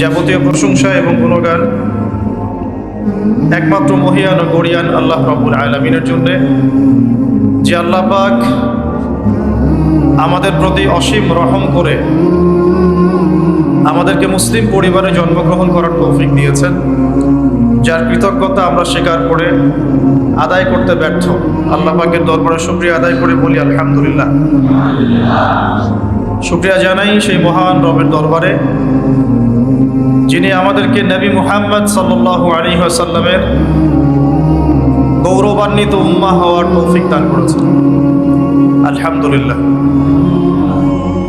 যাবতীয় প্রশংসা এবং গুণগান একমাত্র মহিয়ান ও গরিয়ান আল্লাহ রব্বুল আলমিনের জন্যে, যে আল্লাহ পাক আমাদের প্রতি অসীম রহম করে আমাদেরকে মুসলিম পরিবারে জন্মগ্রহণ করার তৌফিক দিয়েছেন, যার কৃতজ্ঞতা আমরা স্বীকার করে আদায় করতে ব্যর্থ। আল্লাহ পাকের দরবারে শুক্রিয়া আদায় করে বলি, আলহামদুলিল্লাহ। শুক্রিয়া জানাই সেই মহান রবের দরবারে, যিনি আমাদেরকে নবী মুহাম্মদ সাল্লাল্লাহু আলাইহি ওয়াসাল্লামের গৌরবান্বিত উম্মা হওয়ার তৌফিক দান করেছেন। আলহামদুলিল্লাহ।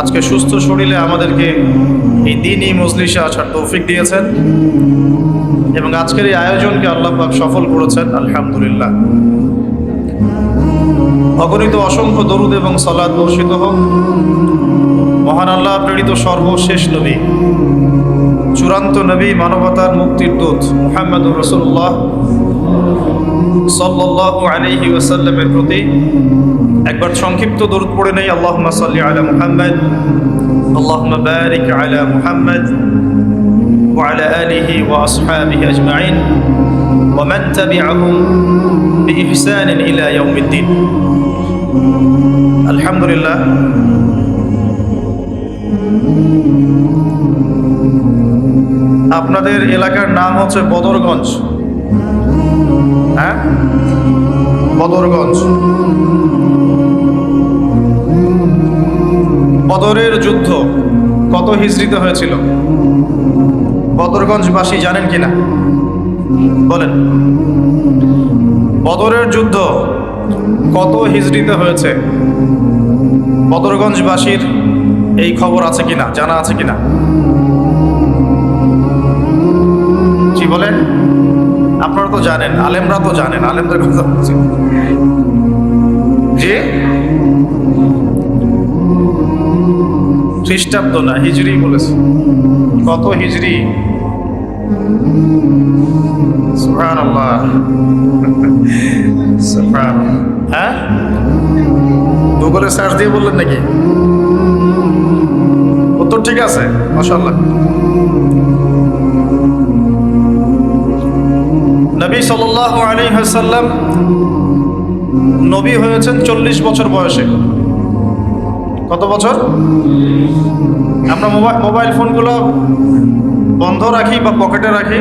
আজকে সুস্থ শরীরে আমাদেরকে এই দিনই মজলিসে আসার তৌফিক দিয়েছেন এবং আজকের এই আয়োজনকে আল্লাহবাক সফল করেছেন, আলহামদুলিল্লাহ। অগণিত অসংখ্য দরুদ এবং সলাদ বর্ষিত হোক। মহান আল্লাহ প্রেরিত সর্বশেষ নবী চূড়ান্ত নবী মানবতার মুক্তির দূত মুহাম্মদ রসুল্লাহ সাল্লাহ আলহি ওয়াসাল্লামের প্রতি একবার সংক্ষিপ্ত দরুদ পড়ে নেই আল্লাহ সাল্লি আলা মুহাম্মদ আল্লাহ বারিক আলা মুহাম্মদ وعلى آله وأصحابه أجمعين ومن تبعهم بإحسان إلى يوم الدين الحمد لله আপনাদের এলাকার নাম হচ্ছে বদরগঞ্জ। হ্যাঁ? বদরগঞ্জ। বদরের যুদ্ধ কত হিজড়িতে হয়েছিল? বদরগঞ্জবাসী জানেন কিনা? বলেন। বদরের যুদ্ধ কত হিজড়িতে হয়েছে? বদরগঞ্জবাসীর এই খবর আছে কিনা, জানা আছে কিনা? জি, বলেন। আপনারা তো জানেন, আলেমরা তো জানেন, আলেমদের কথা বলছি। জি? খ্রিস্টাব্দ না, হিজড়ি বলেছে। কত হিজড়ি? হ্যাঁ? গুগলে সার্চ দিয়ে বললেন নাকি? ঠিক আছে, মাশাআল্লাহ। নবী সাল্লাল্লাহু আলাইহি ওয়াসাল্লাম নবী হয়েছেন চল্লিশ বছর বয়সে। কত বছর? আমরা মোবাইল ফোনগুলো বন্ধ রাখি বা পকেটে রাখি।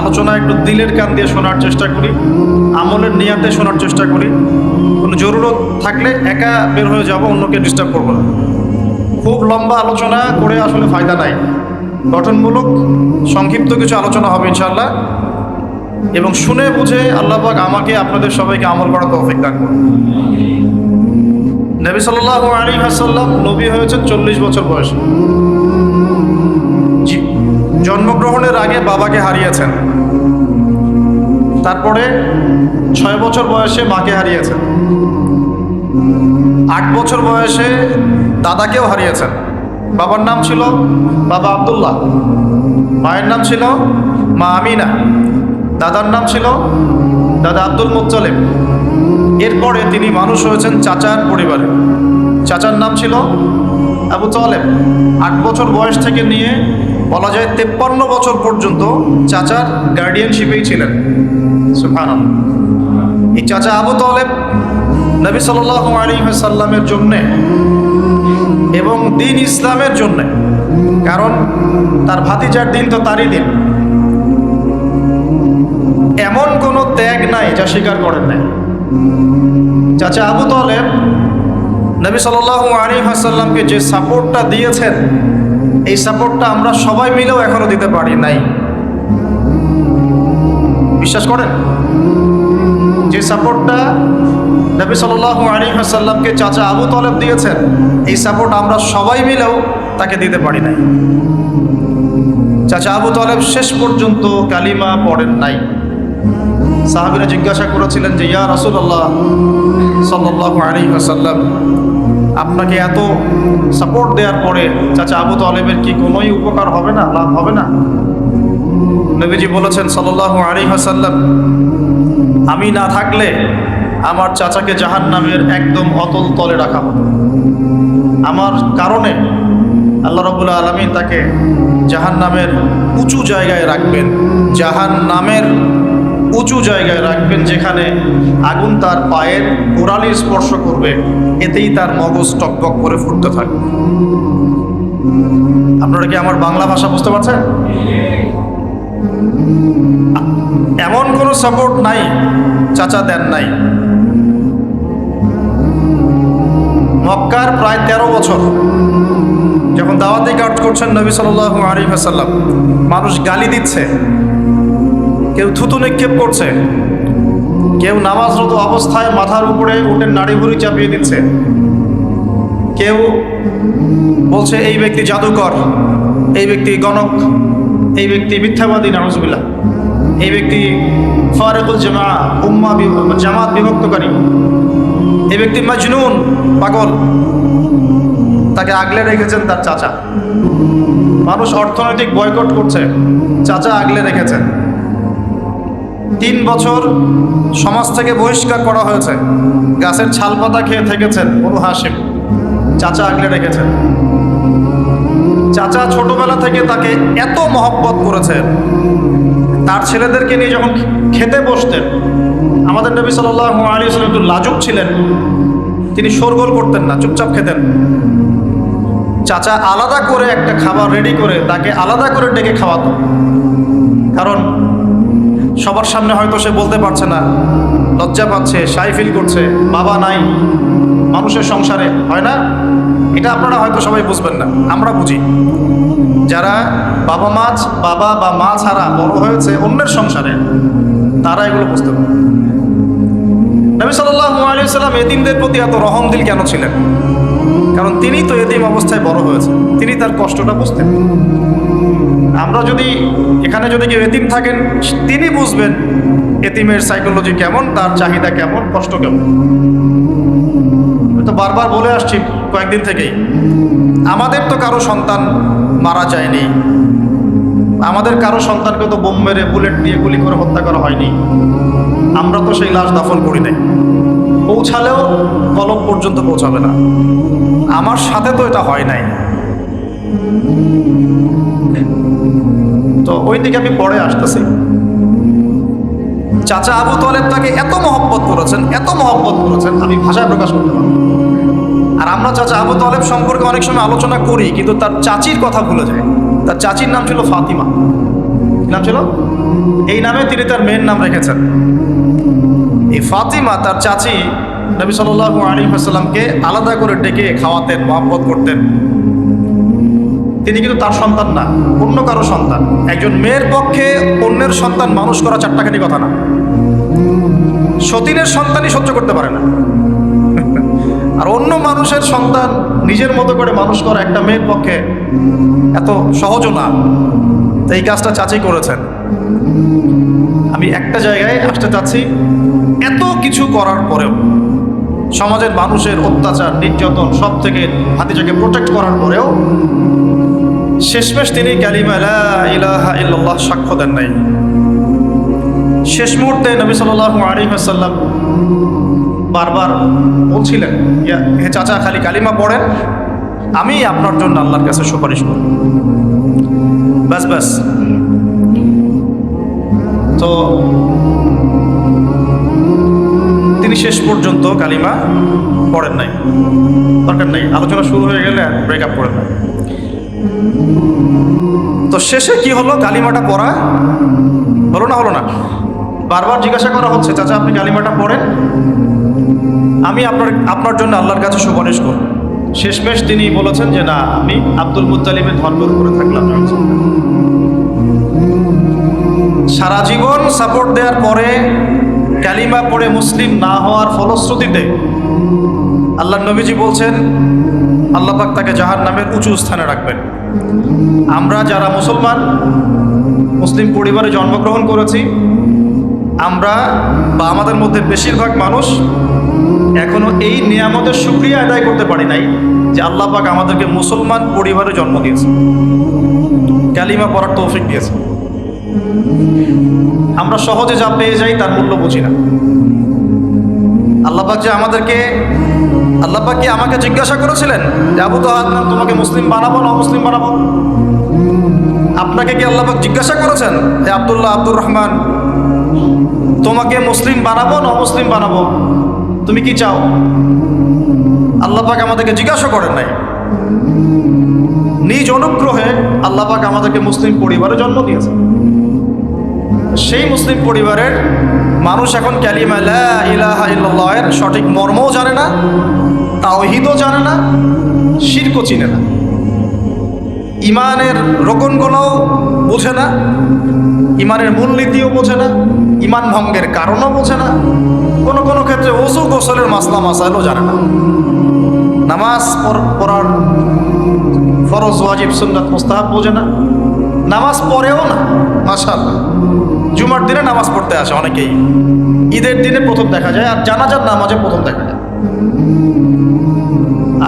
আলোচনা একটু দিলের কান দিয়ে শোনার চেষ্টা করি, আমলের নিয়াতে শোনার চেষ্টা করি। কোনো জরুরত থাকলে একা বের হয়ে যাব, অন্যকে ডিস্টার্ব করব না। খুব লম্বা আলোচনা করে আসলে ফায়দা নাই। গঠনমূলক, সংক্ষিপ্ত কিছু আলোচনা হবে ইনশাল্লাহ এবং শুনে বুঝে আল্লাহ পাক আমাকে, আপনাদের সবাইকে আমল করা তৌফিক দান করুন। নবী সাল্লাহ আলী হাসাল্লাম নবী হয়েছেন চল্লিশ বছর বয়সে। জন্মগ্রহণের আগে বাবাকে হারিয়েছেন। তারপরে ছয় বছর বয়সে মাকে হারিয়েছেন। আট বছর বয়সে দাদাকেও হারিয়েছেন। বাবার নাম ছিল বাবা আব্দুল্লাহ। মায়ের নাম ছিল মা আমিনা। দাদার নাম ছিল দাদা আব্দুল মুত্তালিব। এরপরে তিনি মানুষ হয়েছেন চাচার পরিবারে। চাচার নাম ছিল আবু তালেব। আট বছর বয়স থেকে নিয়ে বলা যায় তেপ্পান্ন বছর পর্যন্ত চাচার গার্ডিয়ানশিপেই ছিলেন। সুফান এই চাচা আবু তালেব নবী সাল আলী সাল্লামের জন্যে এবং দিন ইসলামের জন্যে। কারণ তার ভাতিজার দিন তো তারই দিন। এমন কোনো ত্যাগ নাই যা স্বীকার করেন নাই। চাচা আবু তলেব নবী সাল আলী হাসাল্লামকে যে সাপোর্টটা দিয়েছেন, এই সাপোর্টটা আমরা সবাই মিলেও এখনও দিতে পারি নাই। বিশ্বাস করেন? যে সাপোর্টটা নবী সাল আলী হাসাল্লামকে চাচা আবু তলেব দিয়েছেন, এই সাপোর্ট আমরা সবাই মিলেও তাকে দিতে পারি নাই। চাচা আবু তলেব শেষ পর্যন্ত কালিমা পড়েন নাই। সাহাবিরা জিজ্ঞাসা করেছিলেন যে, ইয়া রসুল্লাহ সাল্লাহ আলী আসাল্লাম আপনাকে এত সাপোর্ট দেওয়ার পরে চাচা আবু তলেবের কি কোনোই উপকার হবে না, লাভ হবে না? নবীজি বলেছেন সাল্লাহ আলী আসাল্লাম আমি না থাকলে আমার চাচাকে জাহান নামের একদম অতল তলে রাখা হতো আমার কারণে আল্লাহ রবুল্লা আলমী তাকে জাহান নামের উঁচু জায়গায় রাখবেন জাহান নামের উঁচু জায়গায় রাখবেন যেখানে আগুন তার পায়ের গোড়ালি স্পর্শ করবে, এতেই তার মগজ টকবক করে ফুটতে থাকবে। আপনারা কি আমার বাংলা ভাষা বুঝতে পারছেন? এমন কোনো সাপোর্ট নাই, চাচা দেন নাই। মক্কার প্রায় তেরো বছর যখন দাওয়াতি কাজ করছেন নবী সাল আলী হাসাল্লাম মানুষ গালি দিচ্ছে, কেউ থুতু নিক্ষেপ করছে, কেউ নামাজরত অবস্থায় মাথার উপরে উঠে নাড়ি ভুড়ি চাপিয়ে দিচ্ছে, কেউ বলছে, এই ব্যক্তি জাদুকর, এই ব্যক্তি গণক, এই ব্যক্তি মিথ্যাবাদী নামজুবিল্লাহ এই ব্যক্তি ফারেকুল জামা, উম্মা জামাত বিভক্তকারী। এই ব্যক্তি মাজনুন, পাগল। তাকে আগলে রেখেছেন তার চাচা। মানুষ অর্থনৈতিক বয়কট করছে, চাচা আগলে রেখেছেন। তিন বছর সমাজ থেকে বহিষ্কার করা হয়েছে। গাছের ছাল পাতা খেয়ে থেকেছেন অনু হাসিম। চাচা আগলে রেখেছেন। চাচা ছোটবেলা থেকে তাকে এত মহব্বত করেছেন। তার ছেলেদেরকে নিয়ে যখন খেতে বসতেন, আমাদের নবী সাল্লাহ আলী সাল্লাম একটু লাজুক ছিলেন। তিনি শোরগোল করতেন না, চুপচাপ খেতেন। চাচা আলাদা করে একটা খাবার রেডি করে তাকে আলাদা করে ডেকে খাওয়াত। কারণ সবার সামনে হয়তো সে বলতে পারছে না, লজ্জা পাচ্ছে, সাই ফিল করছে, বাবা নাই, মানুষের সংসারে, হয় না? এটা আপনারা হয়তো সবাই বুঝবেন না, আমরা বুঝি। যারা বাবা মাছ বাবা বা মা ছাড়া বড় হয়েছে অন্যের সংসারে, তারা এগুলো বুঝতে পারে। নবী সাল্লাম এদিনদের প্রতি এত রহম দিল কেন ছিলেন? কারণ তিনি তো এদিম অবস্থায় বড় হয়েছে তিনি তার কষ্টটা বুঝতেন। আমরা যদি, এখানে যদি কেউ এতিম থাকেন, তিনি বুঝবেন এতিমের সাইকোলজি কেমন, তার চাহিদা কেমন, কষ্ট কেমন। তো বারবার বলে আসছি কয়েকদিন থেকেই। আমাদের তো কারও সন্তান মারা যায়নি। আমাদের কারও সন্তানকে তো বোম মেরে বুলেট দিয়ে গুলি করে হত্যা করা হয়নি। আমরা তো সেই লাশ দাফন করি নাই। পৌঁছালেও কলম পর্যন্ত পৌঁছাবে না। আমার সাথে তো এটা হয় নাই। তো ওই দিকে আমি পরে আসতেছি। চাচা আবু তলেব তাকে এত মহব্বত করেছেন, এত মহব্বত করেছেন, আমি ভাষায় প্রকাশ করতে পারব। আর আমরা চাচা আবু তলেব সম্পর্কে অনেক সময় আলোচনা করি, কিন্তু তার চাচির কথা ভুলে যায়। তার চাচির নাম ছিল ফাতিমা। নাম ছিল? এই নামে তিনি তার মেয়ের নাম রেখেছেন। এই ফাতিমা তার চাচি নবী সাল্লাহ আলী হাসাল্লামকে আলাদা করে ডেকে খাওয়াতেন, মহব্বত করতেন। তিনি কিন্তু তার সন্তান না, অন্য কারও সন্তান। একজন মেয়ের পক্ষে অন্যের সন্তান মানুষ করা চারটাখানি কথা না। সতীনের সন্তানই সহ্য করতে পারে না। মানুষের সন্তান নিজের মতো করে মানুষ করা একটা মেয়ের পক্ষে এত সহজও না। এই কাজটা চাচি করেছেন। আমি একটা জায়গায় আসতে চাচ্ছি, এত কিছু করার পরেও সমাজের মানুষের অত্যাচার, নির্যাতন সব থেকে ভাতিজাকে প্রোটেক্ট করার পরেও শেষমেশ তিনি ইল্লাল্লাহ সাক্ষ্য দেন নাই। শেষ মুহূর্তে নবী ওয়াসাল্লাম বারবার বলছিলেন হে চাচা, খালি কালিমা পড়েন, আমি আপনার জন্য আল্লাহর কাছে সুপারিশ করব। ব্যাস ব্যাস। তো তিনি শেষ পর্যন্ত কালিমা পড়েন নাই। দরকার নাই, আলোচনা শুরু হয়ে গেলে ব্রেকআপ করেন না। তো শেষে কি হলো কালিমাটা পড়া? হলো না হলো না। বারবার জিজ্ঞাসা করা হচ্ছে, চাচা, আপনি কালিমাটা পড়েন? আমি আপনার আপনার জন্য আল্লাহর কাছে সুপারিশ করব। শেষমেশ তিনি বলেছেন যে, না, আমি আব্দুল মুতালিমের ধর্মের উপরে থাকলাম। সারা জীবন সাপোর্ট দেওয়ার পরে, কালিমা পড়ে মুসলিম না হওয়ার ফলশ্রুতিতে আল্লাহ নবীজি বলছেন, আল্লাহ পাক তাকে জাহার নামের উঁচু স্থানে রাখবেন। আমরা যারা মুসলমান, মুসলিম পরিবারে জন্মগ্রহণ করেছি, আমরা বা আমাদের মধ্যে বেশিরভাগ মানুষ এখনও এই নিয়ামতের সুক্রিয়া আদায় করতে পারি নাই যে আল্লাহ পাক আমাদেরকে মুসলমান পরিবারে জন্ম দিয়েছে। কালিমা পড়ার তৌফিক দিয়েছে। আমরা সহজে যা পেয়ে যাই তার মূল্য বুঝি না। আল্লাপাক যে আমাদেরকে আল্লাপাক কি আমাকে জিজ্ঞাসা করেছিলেন যে, আবু তো তোমাকে মুসলিম বানাবো, না মুসলিম বানাবো? আপনাকে কি আল্লাপাক জিজ্ঞাসা করেছেন যে, আবদুল্লাহ আব্দুর রহমান, তোমাকে মুসলিম বানাবো, না মুসলিম বানাবো? তুমি কি চাও? আল্লাপাক আমাদেরকে জিজ্ঞাসা করেন নাই। নিজ অনুগ্রহে আল্লাপাক আমাদেরকে মুসলিম পরিবারে জন্ম দিয়েছে সেই মুসলিম পরিবারের মানুষ এখন ক্যালিমা ইলাহা ইল্লাল্লাহের সঠিক মর্মও জানে না, তাওহিদও জানে না, শিরকও চিনে না। ইমানের রোকনগুলোও বোঝে না, ইমানের মূলনীতিও বোঝে না, ইমান ভঙ্গের কারণও বোঝে না কোনো কোনো ক্ষেত্রে ওজু গোসলের মাসলা মাসাইলও জানে না। নামাজ পড়- পড়ার ফরজ, ওয়াজিব, সুন্নাত, মুস্তাহাব বোঝে না। নামাজ পড়েও না মাসাল জুমার দিনে নামাজ পড়তে আসে অনেকেই। ঈদের দিনে প্রথম দেখা যায়, আর জানাজার নামাজে প্রথম দেখা যায়।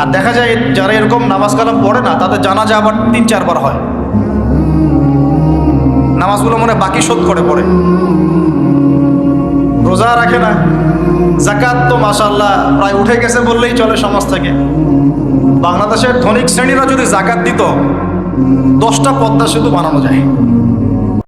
আর দেখা যায়, যারা এরকম নামাজ কালাম পড়ে না, তাদের জানাজা আবার তিন, চারবার হয়। নামাজগুলো মনে বাকি শোধ করে পড়ে। রোজা রাখে না। জাকাত তো মাসাল্লাহ প্রায় উঠে গেছে বললেই চলে সমাজ থেকে। বাংলাদেশের ধনিক শ্রেণীরা যদি জাকাত দিত, দশটা পদ্মা সেতু বানানো যায়।